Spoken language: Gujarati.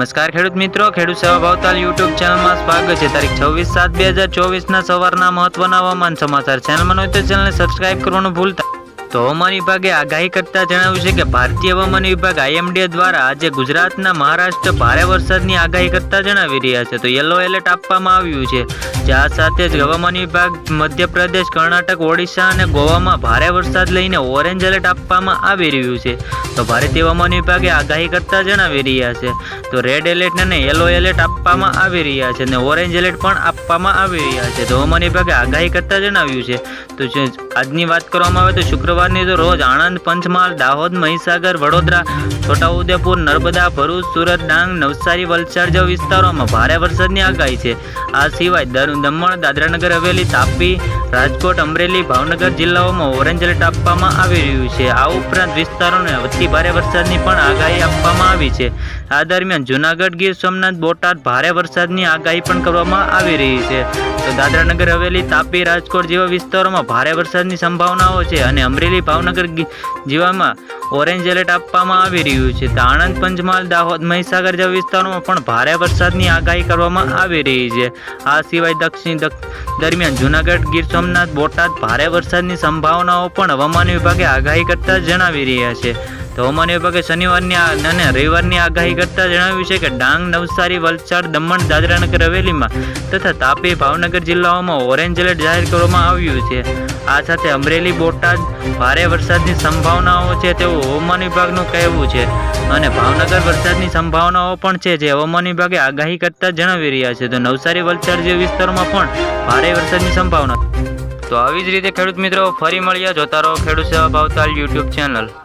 નમસ્કાર, ખેડૂત મિત્રો. ખેડૂત સેવા ભાવતાલ યુટ્યુબ ચેનલમાં સ્વાગત છે. તારીખ છવ્વીસ સાત બે હજાર ચોવીસના સવારના મહત્વના હવામાન સમાચાર. ચેનલમાં હોય તો ચેનલને સબસ્ક્રાઇબ કરવાનું ભૂલતા તો હવામાન વિભાગે આગાહી કરતા જણાવ્યું છે કે ભારતીય હવામાન વિભાગ આઈએમડી દ્વારા આજે ગુજરાતના મહારાષ્ટ્ર ભારે વરસાદની આગાહી કરતા જણાવી રહ્યા છે. તો યલો એલર્ટ આપવામાં આવ્યું છે જ્યાં સાથે જ હવામાન વિભાગ, મધ્યપ્રદેશ, કર્ણાટક, ઓડિશા અને ગોવામાં ભારે વરસાદ લઈને ઓરેન્જ એલર્ટ આપવામાં આવી રહ્યું છે. તો ભારતીય હવામાન વિભાગે આગાહી કરતા જણાવી રહ્યા છે. તો રેડ એલર્ટ અને યલો એલર્ટ આપવામાં આવી રહ્યા છે અને ઓરેન્જ એલર્ટ પણ આપવામાં આવી રહ્યા છે. તો હવામાન વિભાગે આગાહી કરતા જણાવ્યું છે. તો આજની વાત કરવામાં આવે તો શુક્રવારની તો રોજ આણંદ, પંચમહાલ, દાહોદ, મહીસાગર, વડોદરા, છોટાઉદેપુર, નર્મદા, ભરૂચ, સુરત, ડાંગ, નવસારી, વલસાડ જેવા વિસ્તારોમાં ભારે વરસાદની આગાહી છે. આ સિવાય દમણ, દાદરાનગર, હવેલી, તાપી, રાજકોટ, અમરેલી, ભાવનગર જિલ્લાઓમાં ઓરેન્જ એલર્ટ આપવામાં આવી રહ્યું છે. આ ઉપરાંત વિસ્તારોને અતિ ભારે વરસાદની પણ આગાહી આપવામાં આવી છે. આ દરમિયાન જૂનાગઢ ગીર સોમનાથ બોટાદ ભારે વરસાદની આગાહી પણ કરવામાં આવી રહી છે. તો દાદરાનગર હવેલી, તાપી, રાજકોટ જેવા વિસ્તારોમાં ભારે વરસાદની સંભાવનાઓ છે અને અમરેલી, ભાવનગર જેવામાં ઓરેન્જ એલર્ટ આપવામાં આવી રહ્યું છે. તો આણંદ, પંચમહાલ, દાહોદ, મહીસાગર જેવા વિસ્તારોમાં પણ ભારે વરસાદની આગાહી કરવામાં આવી રહી છે. આ સિવાય દક્ષિણ દરમિયાન જૂનાગઢ ગીર સોમનાથ, બોટાદ ભારે વરસાદની સંભાવનાઓ પણ હવામાન વિભાગે આગાહી કરતા જણાવી રહ્યા છે. તો હવામાન વિભાગે શનિવારની અને રવિવારની આગાહી કરતા જણાવ્યું છે કે ડાંગ, નવસારી, વલસાડ, દમણ, દાદરાનગર, હવેલીમાં તથા તાપી, ભાવનગર જિલ્લાઓમાં ઓરેન્જ એલર્ટ જાહેર કરવામાં આવ્યું છે. આ સાથે અમરેલી, બોટાદ, ભારે વરસાદની સંભાવનાઓ છે તેવું હવામાન વિભાગનું કહેવું છે. અને ભાવનગર વરસાદની સંભાવનાઓ પણ છે જે હવામાન વિભાગે આગાહી કરતા જણાવી રહ્યા છે. તો નવસારી, વલસાડ જેવા વિસ્તારોમાં પણ ભારે વરસાદની સંભાવના. તો આવી જ રીતે ખેડૂત મિત્રો, ફરી મળ્યા જોતા રહો ખેડૂત સેવા ભાવતાલ યુટ્યુબ ચેનલ.